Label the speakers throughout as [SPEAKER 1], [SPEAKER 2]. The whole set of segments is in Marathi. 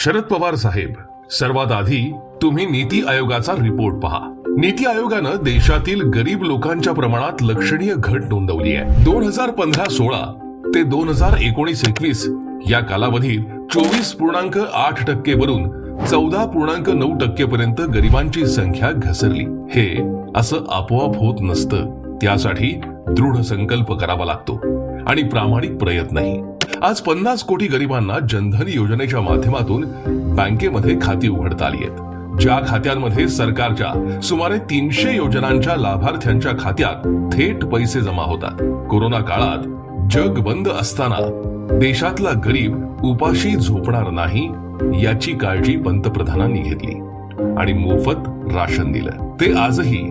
[SPEAKER 1] शरद पवार साहेब सर्वात आधी तुम्ही नीती आयोगाचा रिपोर्ट पहा. नीती आयोगानं देशातील गरीब लोकांच्या प्रमाणात लक्षणीय घट नोंदवली आहे. दोन हजार पंधरा सोळा ते दोन हजार एकोणीस एकवीस या कालावधीत चोवीस पूर्णांक आठ टक्के वरून चौदा पूर्णांक नऊ टक्के पर्यंत गरिबांची संख्या घसरली. हे असं आपोआप होत नसतं. त्यासाठी दृढ संकल्प करावा लागतो आणि प्रामाणिक प्रयत्नही. आज पन्नास कोटी गरिबांना जनधन योजनेच्या माध्यमातून बँकेमध्ये खाती उघडता आली आहेत. ज्या खात्यांमध्ये सरकारच्या सुमारे तीनशे योजनांच्या लाभार्थ्यांच्या खात्यात थेट पैसे जमा होतात. कोरोना काळात जग बंद असताना देशातला गरीब उपाशी झोपणार नाही याची काळजी पंतप्रधानांनी घेतली आणि मोफत राशन दिलं. ते आजही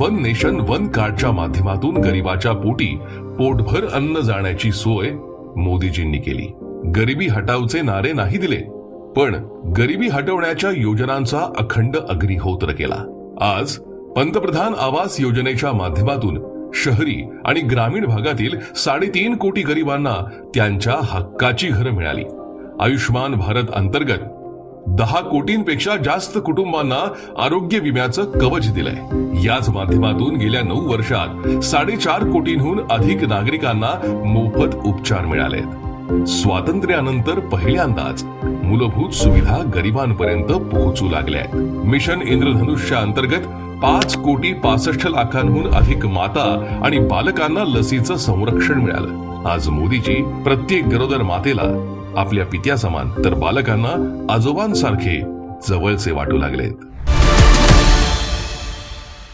[SPEAKER 1] वन नेशन वन कार्डच्या माध्यमातून गरिबाच्या पोटी पोटभर अन्न जाण्याची सोय मोदीजींनी केली. गरिबी हटावचे नारे नाही दिले पण गरिबी हटवण्याच्या योजनांचा अखंड अग्निहोत्र केला. आज पंतप्रधान आवास योजनेच्या माध्यमातून शहरी आणि ग्रामीण भागातील साडेतीन कोटी गरिबांना त्यांच्या हक्काची घरं मिळाली. आयुष्मान भारत अंतर्गत दहा कोटींपेक्षा जास्त कुटुंबांना आरोग्य विम्याचं कवच दिलंय. याच माध्यमातून गेल्या नऊ वर्षात साडेचार कोटींहून अधिक नागरिकांना मोफत उपचार मिळालेत. स्वातंत्र्यानंतर पहिल्यांदाच मूलभूत सुविधा गरिबांपर्यंत पोहोचू लागल्या मिशन इंद्रधनुष्या अंतर्गत पाच कोटी पासष्ट लाखांहून अधिक माता आणि बालकांना लसीचं संरक्षण मिळालं. आज मोदीजी प्रत्येक गरोदर मातेला आपल्या पित्यासमान तर बालकांना आजोबांसारखे जवळचे वाटू लागलेत.